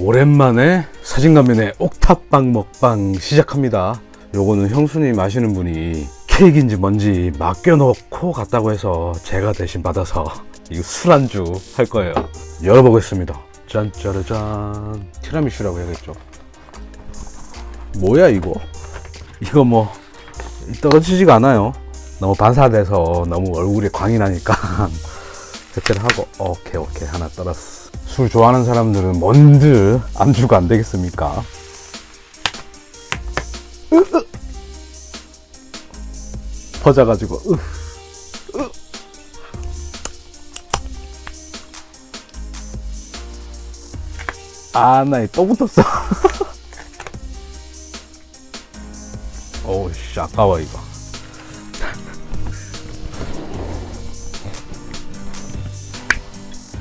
오랜만에 사진가면의 옥탑방 먹방 시작합니다. 요거는 형수님 아시는 분이 케이크인지 뭔지 맡겨놓고 갔다고 해서 제가 대신 받아서 이거 술안주 할 거예요. 열어보겠습니다. 짠짜르짠. 티라미슈라고 해야겠죠. 뭐야 이거? 이거 뭐 떨어지지가 않아요. 너무 반사돼서 너무 얼굴에 광이 나니까 대체를 하고 오케이 오케이 하나 떨었어. 술 좋아하는 사람들은 뭔들 안주가 안 되겠습니까? 퍼져가지고 으, 으. 아, 나또 붙었어. 어우, 씨, 아까워, 이거.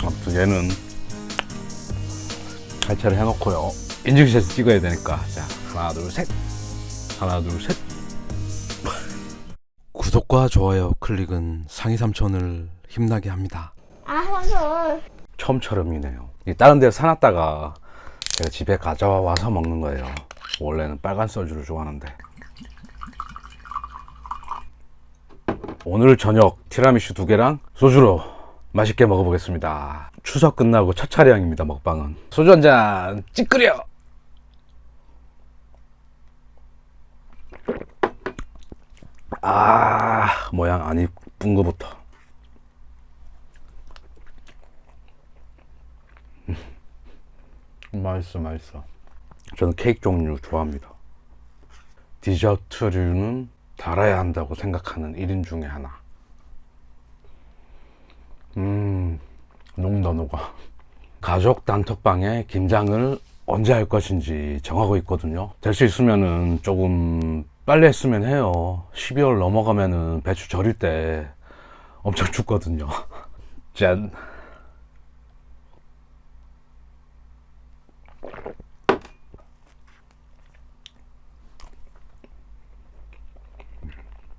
아무튼 얘는 갈차를 해놓고요. 인증샷을 찍어야 되니까. 자, 하나, 둘, 셋. 하나, 둘, 셋. 구독과 좋아요 클릭은 상위 삼촌을 힘나게 합니다. 아, 맞아. 처음처럼이네요. 이 다른 데서 사놨다가 제가 집에 가져와 와서 먹는 거예요. 원래는 빨간 소주를 좋아하는데. 오늘 저녁 티라미슈 두 개랑 소주로 맛있게 먹어보겠습니다. 추석 끝나고 첫 차량입니다, 먹방은. 소주 한잔 찌끄려! 아, 모양 안 이쁜 거부터. 맛있어, 맛있어. 저는 케이크 종류 좋아합니다. 디저트류는 달아야 한다고 생각하는 1인 중에 하나. 음, 녹아. 가족 단톡방에 김장을 언제 할 것인지 정하고 있거든요. 될 수 있으면은 조금 빨리 했으면 해요. 12월 넘어가면은 배추 절일 때 엄청 춥거든요. 짠.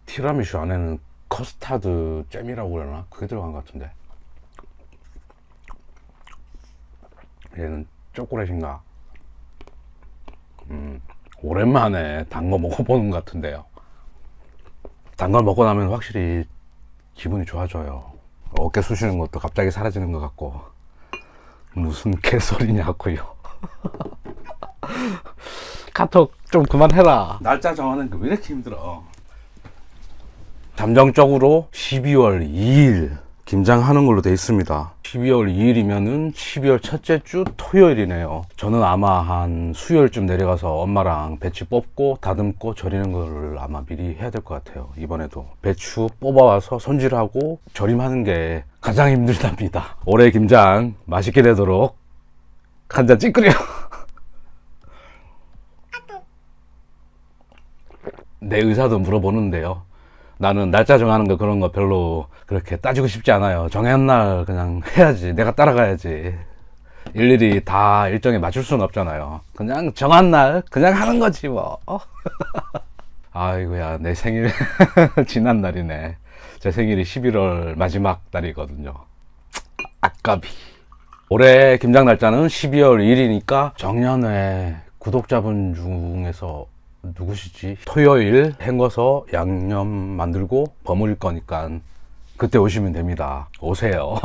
티라미슈 안에는 커스타드 잼이라고 그러나? 그게 들어간 것 같은데. 얘는 초콜릿인가? 음, 오랜만에 단 거 먹어보는 것 같은데요. 단 걸 먹고 나면 확실히 기분이 좋아져요. 어깨 쑤시는 것도 갑자기 사라지는 것 같고. 무슨 개소리냐고요. 카톡 좀 그만해라. 날짜 정하는 게 왜 이렇게 힘들어? 잠정적으로 12월 2일 김장하는 걸로 돼 있습니다. 12월 2일이면은 12월 첫째 주 토요일이네요. 저는 아마 한 수요일쯤 내려가서 엄마랑 배추 뽑고 다듬고 절이는 걸 아마 미리 해야 될 것 같아요. 이번에도 배추 뽑아와서 손질하고 절임하는 게 가장 힘들답니다. 올해 김장 맛있게 되도록 한잔 찌끄려. 내 의사도 물어보는데요. 나는 날짜 정하는 거 그런 거 별로 그렇게 따지고 싶지 않아요. 정한 날 그냥 해야지. 내가 따라가야지. 일일이 다 일정에 맞출 수는 없잖아요. 그냥 정한 날 그냥 하는 거지 뭐. 아이고야 내 생일 지난 날이네. 제 생일이 11월 마지막 날이거든요. 아까비. 올해 김장 날짜는 12월 1일이니까 정년회 구독자분 중에서 누구시지? 토요일 헹궈서 양념 만들고 버무릴 거니까 그때 오시면 됩니다. 오세요.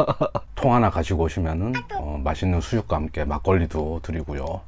통 하나 가지고 오시면은 어, 맛있는 수육과 함께 막걸리도 드리고요.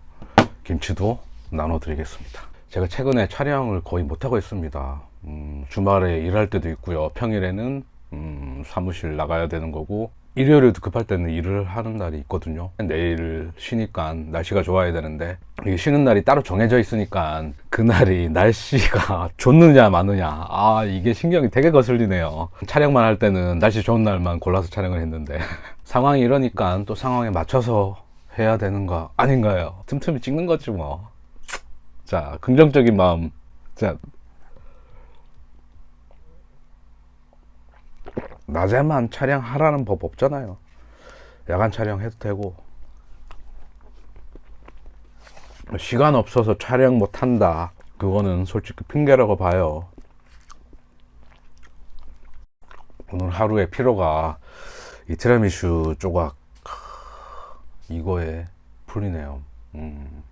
김치도 나눠 드리겠습니다. 제가 최근에 촬영을 거의 못 하고 있습니다. 음, 주말에 일할 때도 있고요. 평일에는 음, 사무실 나가야 되는 거고 일요일에도 급할 때는 일을 하는 날이 있거든요. 내일 쉬니까 날씨가 좋아야 되는데 이게 쉬는 날이 따로 정해져 있으니까 그날이 날씨가 좋느냐 마느냐 아 이게 신경이 되게 거슬리네요. 촬영만 할 때는 날씨 좋은 날만 골라서 촬영을 했는데 상황이 이러니까 또 상황에 맞춰서 해야 되는 거 아닌가요? 틈틈이 찍는 거지 뭐. 자 긍정적인 마음. 자 낮에만 촬영하라는 법 없잖아요. 야간 촬영해도 되고. 시간 없어서 촬영 못 한다. 그거는 솔직히 핑계라고 봐요. 오늘 하루의 피로가 이 티라미슈 조각 이거에 풀리네요. 음.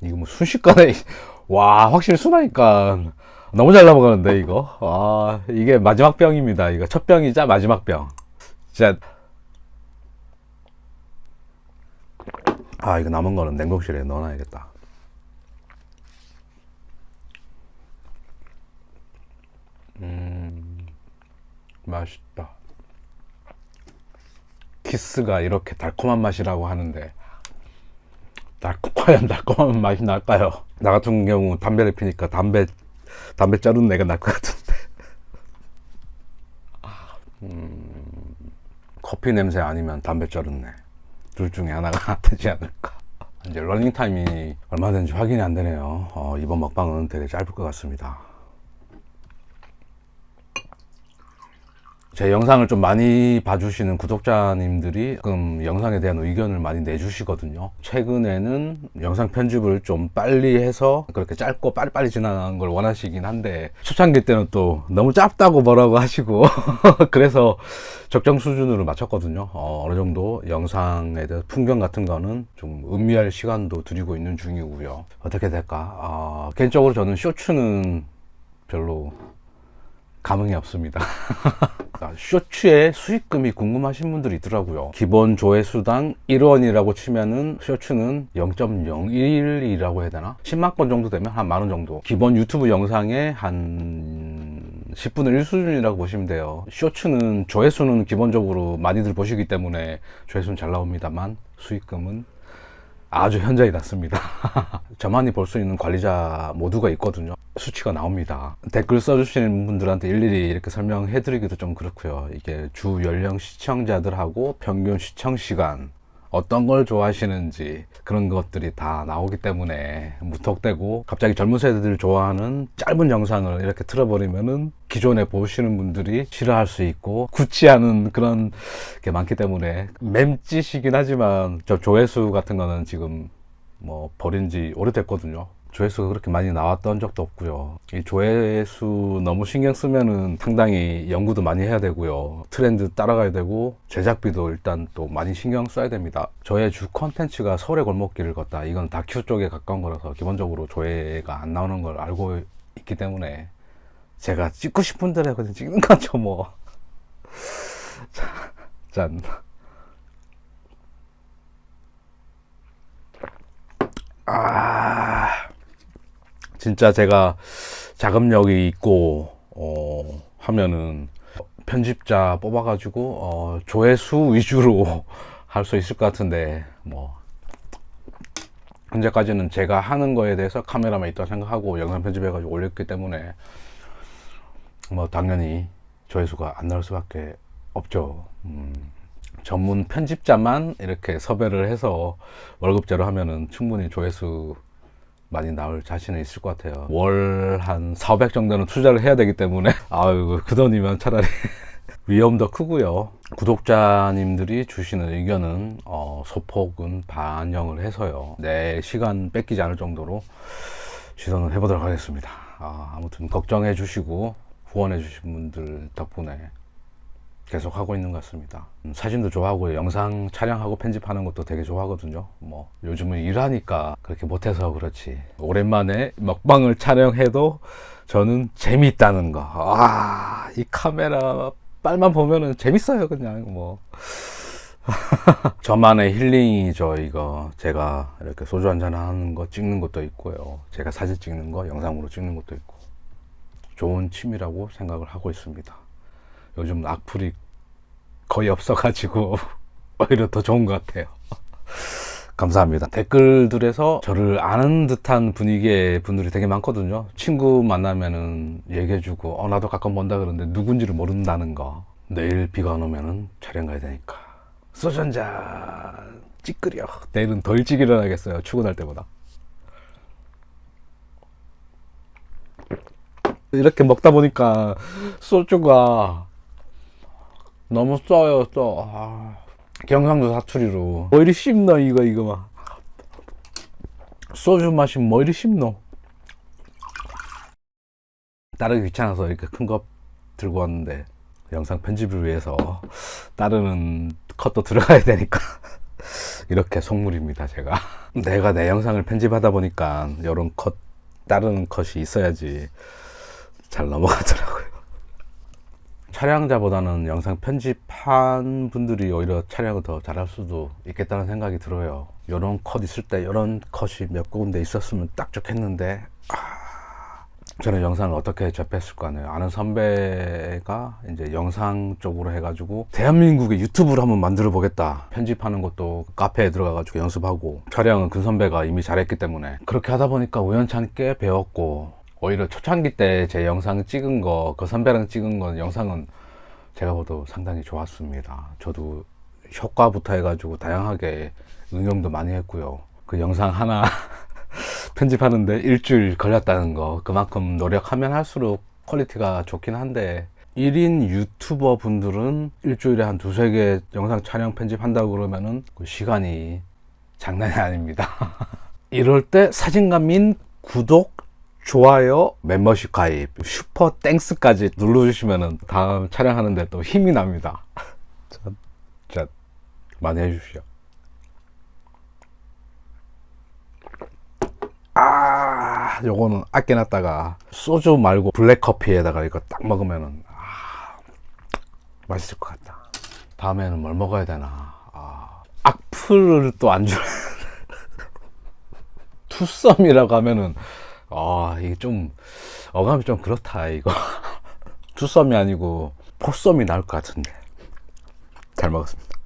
이거 뭐 순식간에 와 확실히 순하니까 너무 잘 넘어가는데 이거? 아 이게 마지막 병입니다. 이거 첫 병이자 마지막 병. 진짜. 아 이거 남은 거는 냉동실에 넣어놔야겠다. 음 맛있다. 키스가 이렇게 달콤한 맛이라고 하는데 달콤, 과연 달콤한 맛이 날까요? 나 같은 경우 담배를 피니까 담배, 담배 자른 내가 날 것 같은데. 음, 커피 냄새 아니면 담배 내. 둘 중에 하나가 되지 않을까. 이제 러닝 타임이 얼마 된지 확인이 안 되네요. 어, 이번 먹방은 되게 짧을 것 같습니다. 제 영상을 좀 많이 봐주시는 구독자님들이 가끔 영상에 대한 의견을 많이 내주시거든요. 최근에는 영상 편집을 좀 빨리 해서 그렇게 짧고 빨리빨리 지나가는 걸 원하시긴 한데 초창기 때는 또 너무 짧다고 뭐라고 하시고 그래서 적정 수준으로 맞췄거든요. 어, 어느 정도 영상에 대해서 풍경 같은 거는 좀 음미할 시간도 드리고 있는 중이고요. 어떻게 될까? 아, 개인적으로 저는 쇼츠는 별로 감흥이 없습니다. 아, 쇼츠의 수익금이 궁금하신 분들이 있더라고요. 기본 조회수당 1원이라고 치면은 쇼츠는 0.01이라고 해야 되나? 10만 건 정도 되면 한 만 원 정도. 기본 유튜브 영상의 한 10분의 1 수준이라고 보시면 돼요. 쇼츠는 조회수는 기본적으로 많이들 보시기 때문에 조회수는 잘 나옵니다만 수익금은 아주 현저히 낮습니다. 저만이 볼 수 있는 관리자 모두가 있거든요. 수치가 나옵니다. 댓글 써주시는 분들한테 일일이 이렇게 설명해드리기도 좀 그렇고요. 이게 주 연령 시청자들하고 평균 시청 시간, 어떤 걸 좋아하시는지 그런 것들이 다 나오기 때문에 무턱대고 갑자기 젊은 세대들 좋아하는 짧은 영상을 이렇게 틀어버리면은 기존에 보시는 분들이 싫어할 수 있고 않은 그런 게 많기 때문에 맴짓이긴 하지만 저 조회수 같은 거는 지금 뭐 버린 지 오래됐거든요. 조회수가 그렇게 많이 나왔던 적도 없고요. 이 조회수 너무 신경 쓰면은 상당히 연구도 많이 해야 되고요. 트렌드 따라가야 되고 제작비도 일단 또 많이 신경 써야 됩니다. 저의 주 컨텐츠가 서울의 골목길을 걷다. 이건 다큐 쪽에 가까운 거라서 기본적으로 조회가 안 나오는 걸 알고 있기 때문에 제가 찍고 싶은 대로 그냥 찍는 거죠 뭐. 자, 짠. 아. 진짜 제가 자금력이 있고 어, 하면은 편집자 뽑아가지고 어, 조회수 위주로 할 수 있을 것 같은데 뭐 현재까지는 제가 하는 거에 대해서 카메라만 있다 생각하고 영상 편집해가지고 올렸기 때문에 뭐 당연히 조회수가 안 나올 수밖에 없죠. 음, 전문 편집자만 이렇게 섭외를 해서 월급제로 하면은 충분히 조회수 많이 나올 자신은 있을 것 같아요. 월 한 400 정도는 투자를 해야 되기 때문에 아유 그 돈이면 차라리 위험도 크고요. 구독자님들이 주시는 의견은 어, 소폭은 반영을 해서요. 내 시간 뺏기지 않을 정도로 시도는 해보도록 하겠습니다. 아, 아무튼 걱정해 주시고 후원해 주신 분들 덕분에 계속 하고 있는 것 같습니다. 음, 사진도 좋아하고 영상 촬영하고 편집하는 것도 되게 좋아하거든요. 뭐 요즘은 일하니까 그렇게 못해서 그렇지. 오랜만에 먹방을 촬영해도 저는 재미있다는 거. 아, 이 카메라 빨만 보면은 재밌어요, 그냥 뭐. 저만의 힐링이죠, 이거. 제가 이렇게 소주 한잔 하는 거 찍는 것도 있고요. 제가 사진 찍는 거, 영상으로 찍는 것도 있고. 좋은 취미라고 생각을 하고 있습니다. 요즘 악플이 거의 없어가지고 오히려 더 좋은 것 같아요. 감사합니다. 댓글들에서 저를 아는 듯한 분위기의 분들이 되게 많거든요. 친구 만나면은 얘기해주고, 어, 나도 가끔 본다 그러는데 누군지를 모른다는 거. 내일 비가 안 오면은 촬영 가야 되니까. 소주 한잔 찌끄려. 내일은 더 일찍 일어나겠어요. 출근할 때보다. 이렇게 먹다 보니까 소주가 너무 써요, 써. 아, 경상도 사투리로. 뭐 이리 씹노, 이거, 이거 막. 소주 마시면 뭐 이리 씹노. 따르기 귀찮아서 이렇게 큰 컵 들고 왔는데, 영상 편집을 위해서 따르는 컷도 들어가야 되니까. 이렇게 속물입니다, 제가. 내가 내 영상을 편집하다 보니까 이런 컷, 다른 컷이 있어야지 잘 넘어가더라고요. 촬영자보다는 영상 편집한 분들이 오히려 촬영을 더 잘할 수도 있겠다는 생각이 들어요. 이런 컷 있을 때 이런 컷이 몇 군데 있었으면 딱 좋겠는데 아, 저는 영상을 어떻게 접했을 거 아니에요. 아는 선배가 이제 영상 쪽으로 해가지고 대한민국의 유튜브를 한번 만들어 보겠다. 편집하는 것도 카페에 들어가가지고 연습하고 촬영은 그 선배가 이미 잘했기 때문에 그렇게 하다 보니까 우연찮게 배웠고 오히려 초창기 때 제 영상 찍은 거, 그 선배랑 찍은 건 영상은 제가 봐도 상당히 좋았습니다. 저도 효과부터 해가지고 다양하게 응용도 많이 했고요. 그 영상 하나 편집하는데 일주일 걸렸다는 거 그만큼 노력하면 할수록 퀄리티가 좋긴 한데 1인 유튜버 분들은 일주일에 한 두세 개 영상 촬영 편집한다고 그러면은 그 시간이 장난이 아닙니다. 이럴 때 사진가 민 구독, 좋아요, 멤버십 가입, 슈퍼 땡스까지 눌러주시면은 다음 촬영하는데 또 힘이 납니다. 자, 자, 많이 해주십시오. 아, 요거는 아껴놨다가 소주 말고 블랙커피에다가 이거 딱 먹으면은 아, 맛있을 것 같다. 다음에는 뭘 먹어야 되나? 아, 악플을 또 안 줄. 투썸이라고 하면은 아 이게 좀 어감이 좀 그렇다 이거. 투썸이 아니고 포썸이 나을 것 같은데. 잘 먹었습니다.